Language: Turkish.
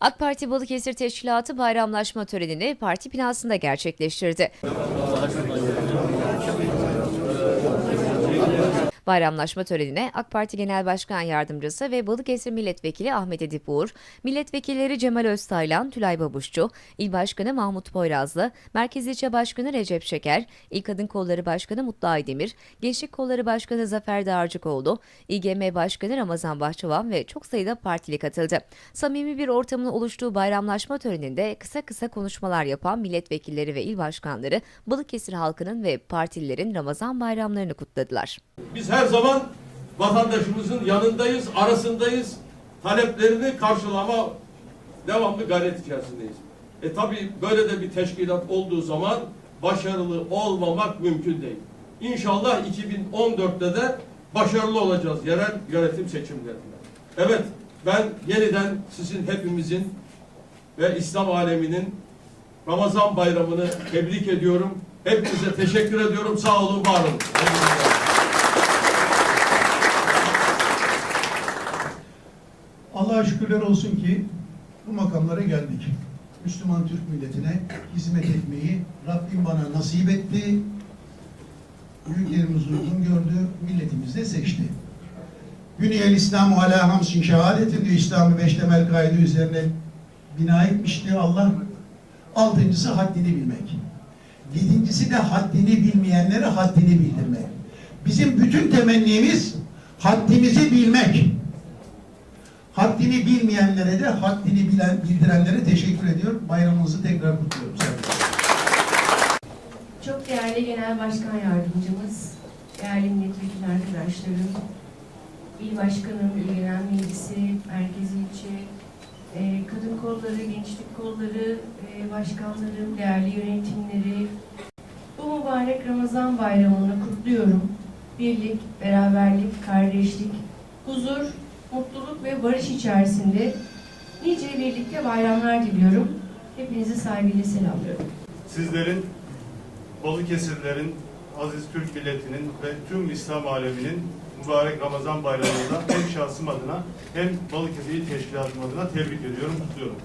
AK Parti Balıkesir Teşkilatı bayramlaşma törenini parti binasında gerçekleştirdi. Bayramlaşma törenine AK Parti Genel Başkan Yardımcısı ve Balıkesir Milletvekili Ahmet Edip Uğur, milletvekilleri Cemal Öztaylan, Tülay Babuşçu, İl Başkanı Mahmut Poyrazlı, Merkez İlçe Başkanı Recep Şeker, İl Kadın Kolları Başkanı Mutlu Aydemir, Gençlik Kolları Başkanı Zafer Dağarcıkoğlu, İGM Başkanı Ramazan Bahçıvan ve çok sayıda partili katıldı. Samimi bir ortamın oluştuğu bayramlaşma töreninde kısa kısa konuşmalar yapan milletvekilleri ve il başkanları Balıkesir halkının ve partililerin Ramazan bayramlarını kutladılar. Biz her zaman vatandaşımızın yanındayız, arasındayız. Taleplerini karşılama devamlı gayret içerisindeyiz. E tabi böyle de bir teşkilat olduğu zaman başarılı olmamak mümkün değil. İnşallah 2014'te de başarılı olacağız yerel yönetim seçimlerinde. Evet ben yeniden sizin hepimizin ve İslam aleminin Ramazan bayramını tebrik ediyorum. Hepinize teşekkür ediyorum. Sağ olun, var olun. Allah'a şükürler olsun ki bu makamlara geldik. Müslüman Türk milletine hizmet etmeyi Rabbim bana nasip etti. Büyüklerimiz uygun gördü, milletimiz de seçti. Büniyel İslamu ala hamsin şehadetin diyor İslam'ı beş temel kaydı üzerine bina etmişti Allah. Altıncısı haddini bilmek. Yedincisi de haddini bilmeyenlere haddini bildirmek. Bizim bütün temennimiz haddimizi bilmek. Haddini bilmeyenlere de haddini bilen, bildirenlere teşekkür ediyorum. Bayramınızı tekrar kutluyorum. Çok değerli Genel Başkan Yardımcımız, değerli milletvekili arkadaşlarım, il başkanım, il genel meclisi, merkez ilçe, e, kadın kolları, gençlik kolları, e, başkanlarım, değerli yönetimleri, bu mübarek Ramazan bayramını kutluyorum. Birlik, beraberlik, kardeşlik, huzur, mutluluk ve barış içerisinde nice birlikte bayramlar diliyorum. Hepinizi saygıyla selamlıyorum. sizlerin, Balıkesirlerin, aziz Türk milletinin ve tüm İslam aleminin mübarek Ramazan bayramında hem şahsım adına hem Balıkesir İl Teşkilatım adına tebrik ediyorum, kutluyorum.